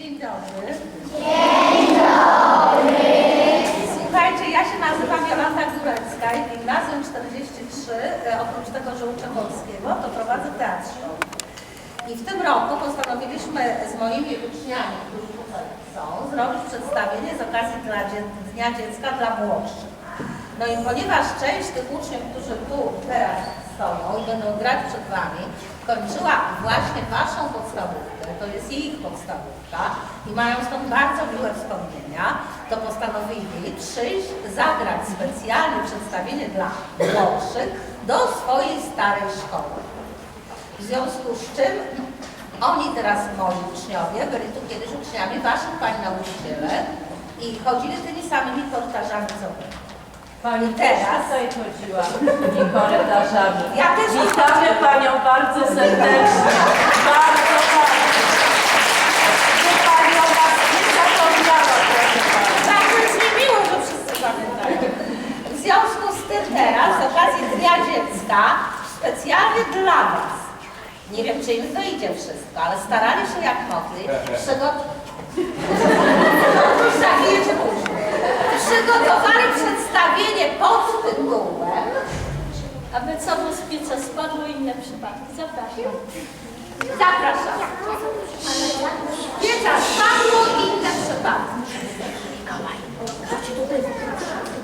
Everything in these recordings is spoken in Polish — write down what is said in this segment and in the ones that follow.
Dzień dobry. Dzień dobry. Słuchajcie, ja się nazywam Jolanta Górecka i Gimnazjum 43, e, oprócz tego, że uczę polskiego, to prowadzę teatr. I w tym roku postanowiliśmy z moimi uczniami, którzy tutaj są, zrobić przedstawienie z okazji dla Dnia Dziecka dla młodszych. No i ponieważ część tych uczniów, którzy tu teraz stoją i będą grać przed Wami, kończyła właśnie Waszą podstawówkę, to jest ich podstawówka i mają stąd bardzo miłe wspomnienia, to postanowili przyjść, zagrać specjalnie przedstawienie dla młodszych do swojej starej szkoły. W związku z czym oni teraz, moi uczniowie, byli tu kiedyś uczniami Waszych Pani nauczyciele i chodzili tymi samymi korytarzami co Wy. Pani teraz? tutaj chodziła tymi korytarzami. Ja też Witamy Panią bardzo serdecznie. Bardzo, bardzo. Że Pani o nas nie zapomniała, proszę Pani. Bardzo jest mi miło, że wszyscy pamiętają. W związku z tym teraz, z okazji Dnia Dziecka, specjalnie dla Was, nie wiem, czy im wyjdzie wszystko, ale starali się jak mogli, później. Przygotowali przedstawienie pod tytułem Aby co mu z pieca spadło i inne przypadki. Zapraszam. Zapraszam. Pieca spadło i inne przypadki. Witajcie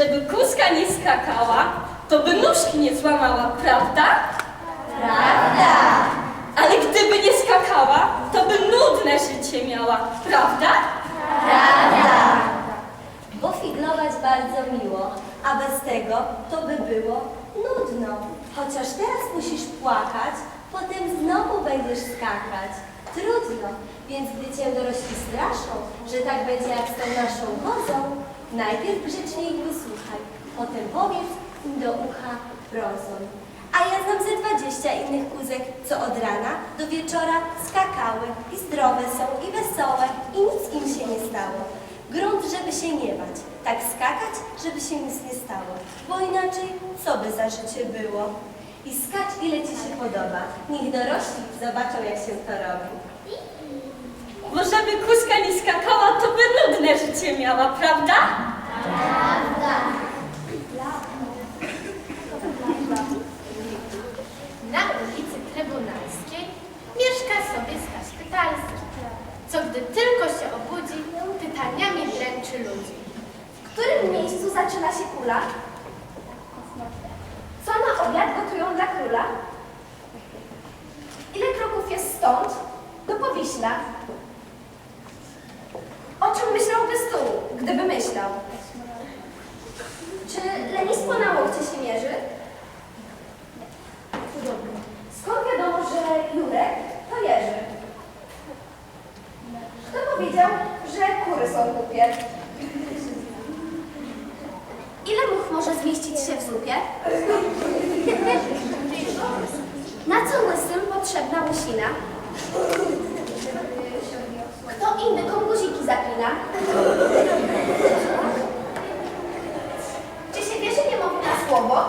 Żeby kuska nie skakała, to by nóżki nie złamała, prawda? Prawda? Ale gdyby nie skakała, to by nudne życie miała, prawda? Prawda? Bo figlować bardzo miło, a bez tego to by było nudno. Chociaż teraz musisz płakać, potem znowu będziesz skakać. Trudno, więc gdy cię dorośli straszą, że tak będzie jak z tą naszą kozą, najpierw grzecznie ich wysłuchaj, potem powiedz im do ucha prozą. A ja znam ze dwadzieścia innych kuzek, co od rana do wieczora skakały i zdrowe są i wesołe i nic im się nie stało. Grunt, żeby się nie bać, tak skakać, żeby się nic nie stało, bo inaczej co by za życie było? I skacz ile ci się podoba, niech dorośli zobaczą jak się to robi. Bo żeby kuska nie skakała, to by nudne życie miała, prawda? Na ulicy Trybunalskiej mieszka sobie Staś Pytalski, co gdy tylko się obudzi, pytaniami dręczy ludzi. W którym miejscu zaczyna się kula? Co na obiad gotują dla króla? Ile kroków jest stąd do Powiśla? O czym myślałby stół, gdyby myślał? Czy lenistwo na łokcie się mierzy? Skąd wiadomo, że Jurek Na co łysym potrzebna łysina? Kto inny komu guziki zapina? Czy się bierze nie mówi na słowo?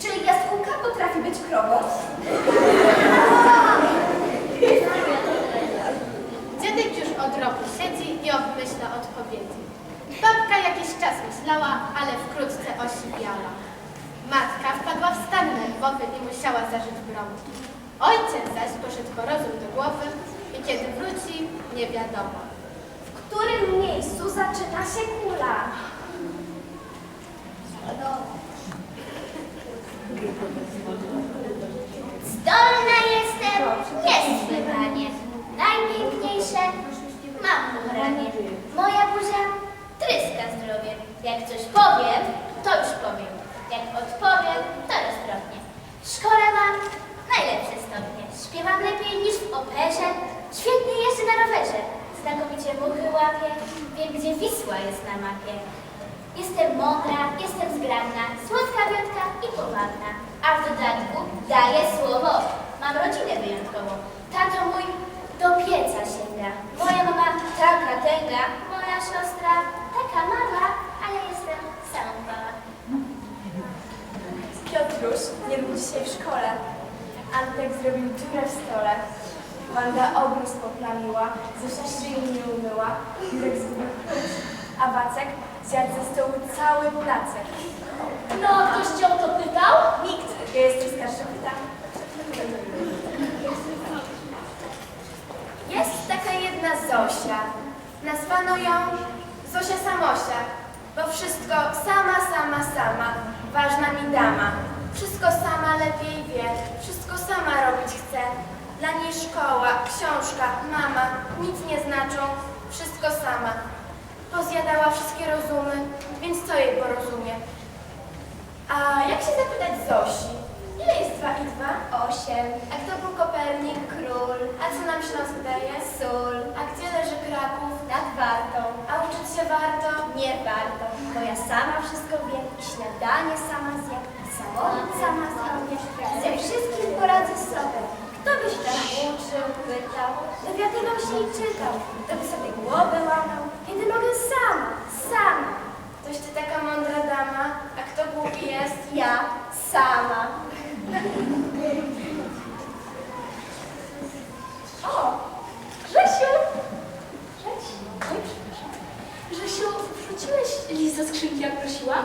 Czy jaskółka potrafi być krową? Dziadek już od roku siedzi i obmyśla odpowiedzi. Babka jakiś czas myślała, ale wkrótce osiwiała. Matka wpadła w stan nerwowy i musiała zażyć broń. Ojciec zaś poszedł po rozum do głowy i kiedy wróci, nie wiadomo. Którym miejscu zaczyna się kula? Zdolna jestem, jest wybranie. Najpiękniejsze mam ubranie. Moja buzia tryska zdrowie. Jak coś powiem, to już powiem. Jak odpowiem, to roztropnie. W szkole mam najlepsze stopnie. Śpiewam lepiej niż w operze. Świetnie jeżdżę na rowerze. Znakomicie muchy łapię. Wiem, gdzie Wisła jest na mapie. Jestem mądra, jestem zgrabna, słodka wiotka i powabna. A w dodatku daję słowo. Mam rodzinę wyjątkową. Tato mój do pieca sięga. Moja mama taka tęga. Moja siostra taka mała, a ja jestem samą mała. Piotruś nie był dzisiaj w szkole. Antek zrobił dziurę w stole. Wanda obrus poplamiła, Zosia szyi nie umyła, Jurek zgubił a Wacek zjadł ze stołu cały placek. No, ktoś cię o to pytał? Nikt, ja jestem starsza, pytam. Jest taka jedna Zosia. Nazwano ją Zosia Samosia, bo wszystko sama, sama, sama. Ważna mi dama. Wszystko sama lepiej wie, wszystko sama robić chce. Dla niej szkoła, książka, mama nic nie znaczą, wszystko sama. Pozjadała wszystkie rozumy, więc co jej porozumie? A jak się zapytać Zosi? Ile jest 2 i 2? 8. A kto był Kopernik? Król. A co nam Śląsk daje? Sól. A gdzie leży Kraków? Nad Wartą. A uczyć się warto? Nie warto, bo ja sama wszystko wiem i śniadanie sama zjem, i samochód sama zrobię. Ze wszystkim poradzę sobie. Kto by się tam uczył, pytał, dowiadywał się i czytał, kto by sobie głowę łamał, kiedy mogę sama, sama. Toś ty taka mądra dama, a kto głupi jest? Ja, sama. O, Grzesiu! Grzesiu, oj, przepraszam. Grzesiu, wrzuciłeś list do skrzynki, jak prosiłam?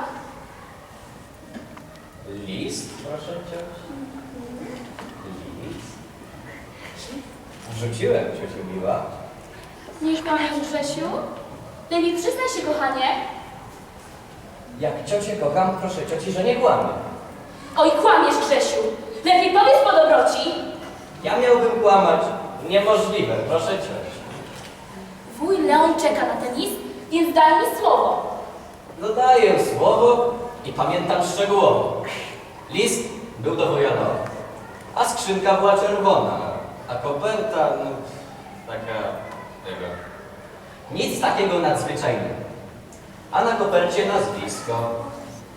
List, proszę cię. List. Wrzuciłem, ciociu miła. Nie kłamiesz, Grzesiu? Lepiej przyznaj się, kochanie. Jak ciocię kocham, proszę cioci, że nie kłamie. Oj, kłamiesz, Grzesiu. Lepiej powiedz po dobroci. Ja miałbym kłamać. Niemożliwe, proszę cioci. Wuj Leon czeka na ten list, więc daj mi słowo. Dodaję słowo i pamiętam szczegółowo. List był do Wojanowa, a skrzynka była czerwona, a koperta, no, taka, nie wiem, nic takiego nadzwyczajnego. A na kopercie nazwisko,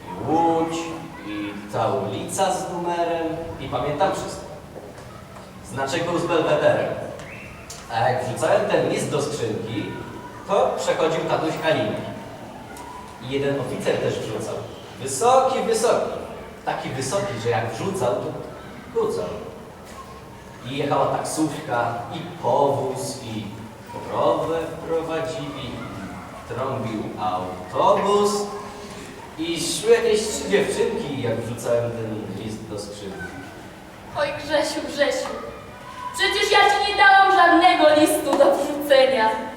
i łódź, i ta ulica z numerem, i pamiętam wszystko. Znaczek był z belwederem. A jak wrzucałem ten list do skrzynki, to przechodził tatuś Kalinki. I jeden oficer też wrzucał. Wysoki, wysoki. Taki wysoki, że jak wrzucał, to kucał. I jechała taksówka, i powóz, i krowę prowadzili, trąbił autobus. I szły jakieś trzy dziewczynki, jak wrzucałem ten list do skrzynki. Oj, Grzesiu, Grzesiu. Przecież ja ci nie dałam żadnego listu do wrzucenia.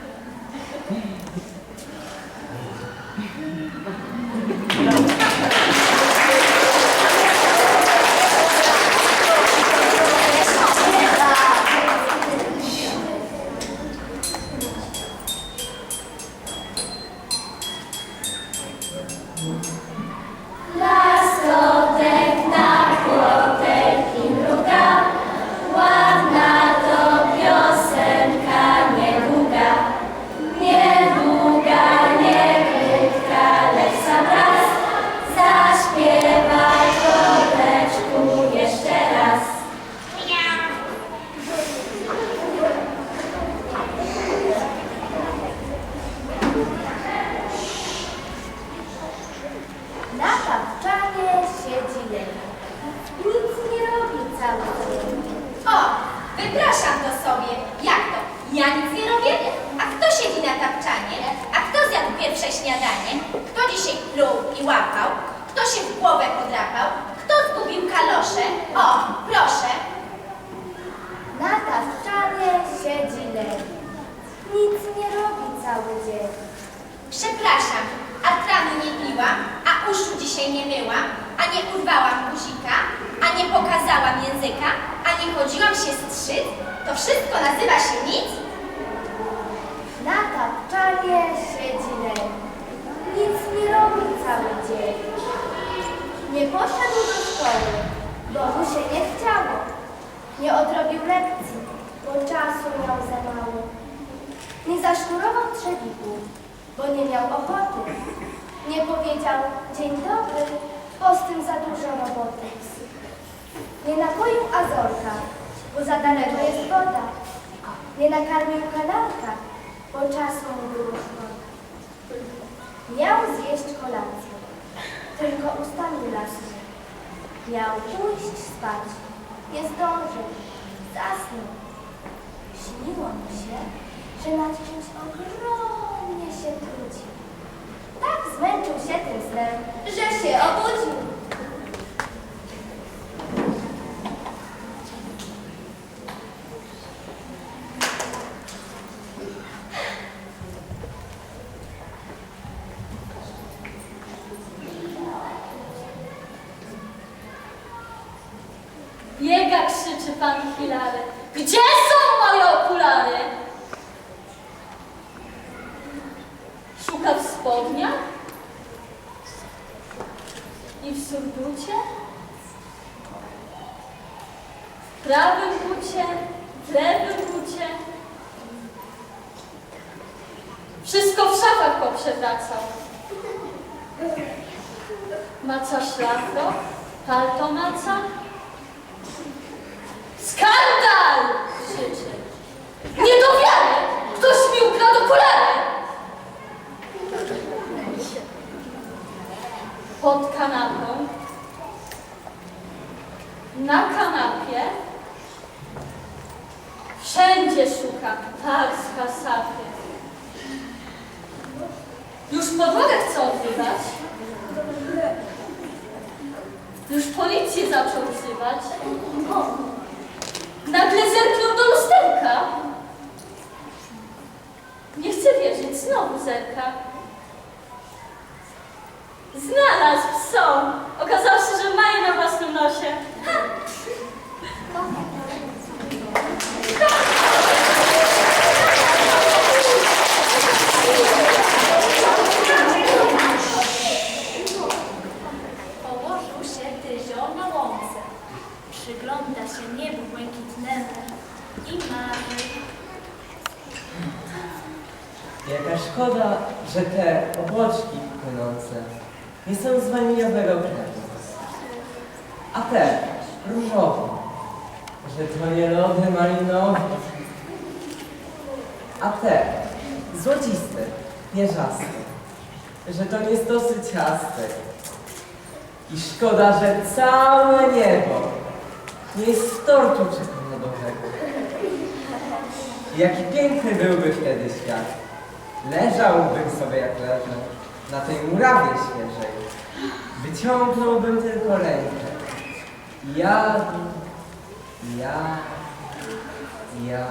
Napoił azorka, bo za daleko jest woda. Nie nakarmił kanarka, bo czasu mu było szkoda. Miał zjeść kolację, tylko ustami lasły. Miał pójść spać, nie zdążył, zasnął. Śniło mu się, że nad czymś ogromnie się trudzi. Tak zmęczył się tym snem, że się obudził. Biega, krzyczy pan Hilary. Gdzie są moje okulary? Szuka w spodniach? I w surducie? W prawym bucie, w lewym bucie? Wszystko w szafach poprzewracał. Maca szlafrok, palto maca, Skandal! Nie do wiary! Ktoś mi ukradł okulary! Pod kanapą, na kanapie, wszędzie szuka parska sapie. Już podłogę chce odbywać. Już policję zaczął wzywać. Nagle zerknął do lusterka. Nie chcę wierzyć, znowu zerka. Znalazł psą. Okazało się, że ma je na własnym nosie. Ha! Położył się tyzią na łące. Przygląda się niebu błękitnemu i marzy. Jaka szkoda, że te obłoczki płynące nie są z waniliowego kremu. A te różowe, że to nie lody malinowe. A te złociste, pierzaste, że to nie stosy ciastek. I szkoda, że całe niebo nie jest z tortu czekoladowego. Jaki piękny byłby wtedy świat. Leżałbym sobie jak leżę na tej murawie świeżej. Wyciągnąłbym tylko rękę. Ja, ja, ja.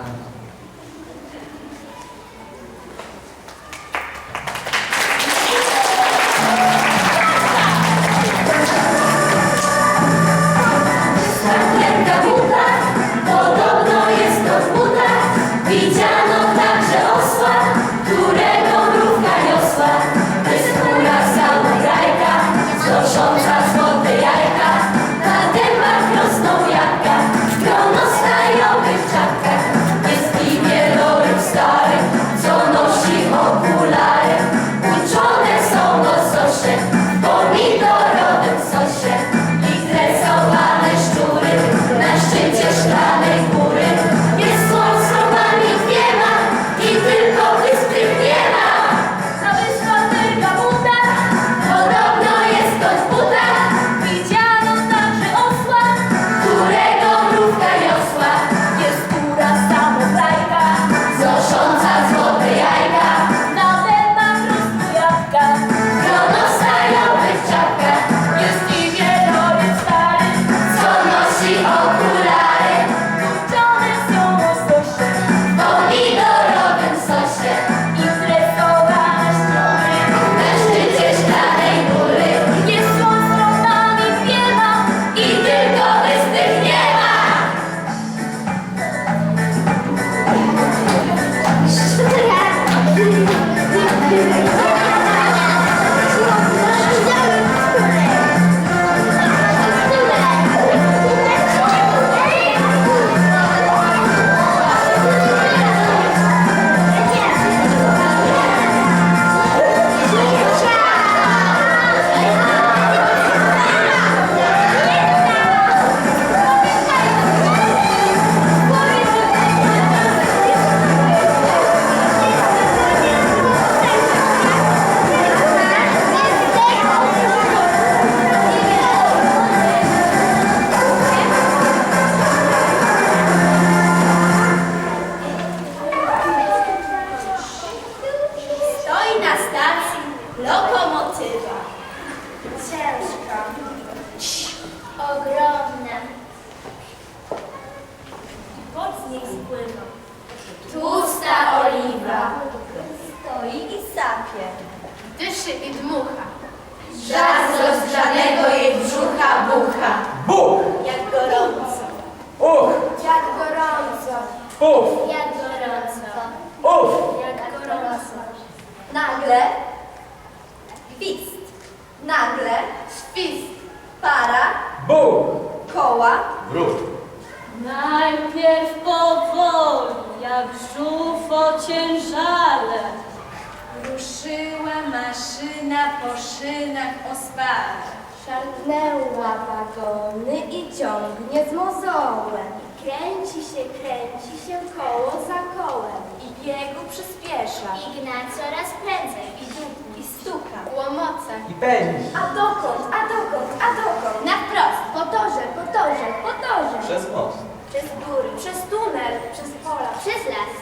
Maszyna po szynach ospale. Szarpnęła wagony i ciągnie z mozołem. Kręci się, kręci się koło za kołem. I biegu przyspiesza. I gna coraz prędzej. I dupni. I stuka. Łomoce. I pędzi. A dokąd, a dokąd, a dokąd? Na wprost. Po torze, po torze, po torze. Przez most. Przez góry, przez tunel, przez pola. Przez las.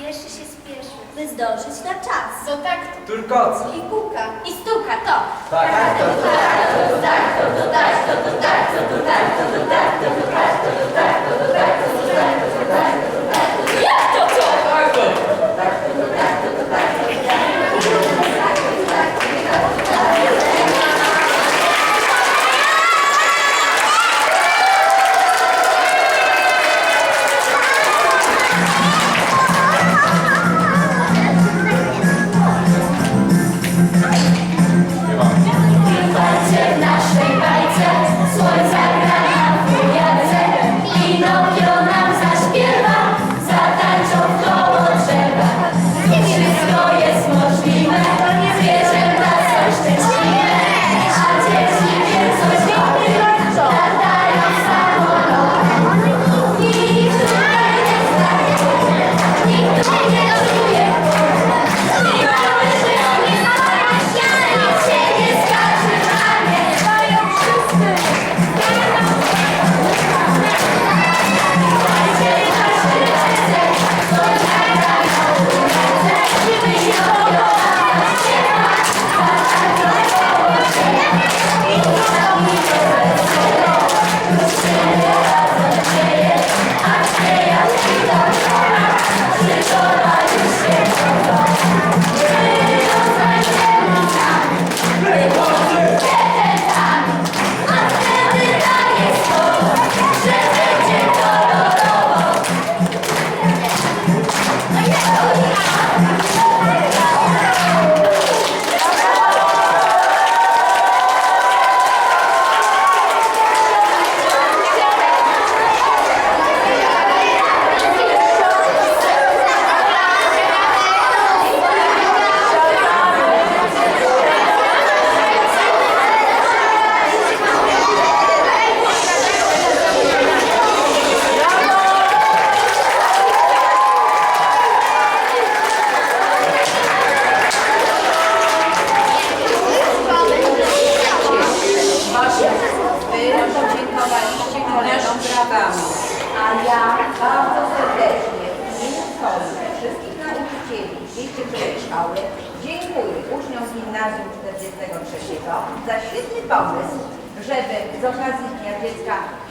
Spieszy się, spieszy. by zdążyć na czas. Do tak Turkoca. I kuka. I stuka to. Tak, tak, tak. Jak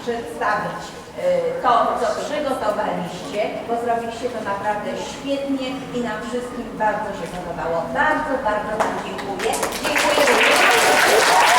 przedstawić e, to, co przygotowaliście, bo zrobiliście to naprawdę świetnie i nam wszystkim bardzo się podobało. Bardzo, bardzo Wam dziękuję. Dziękuję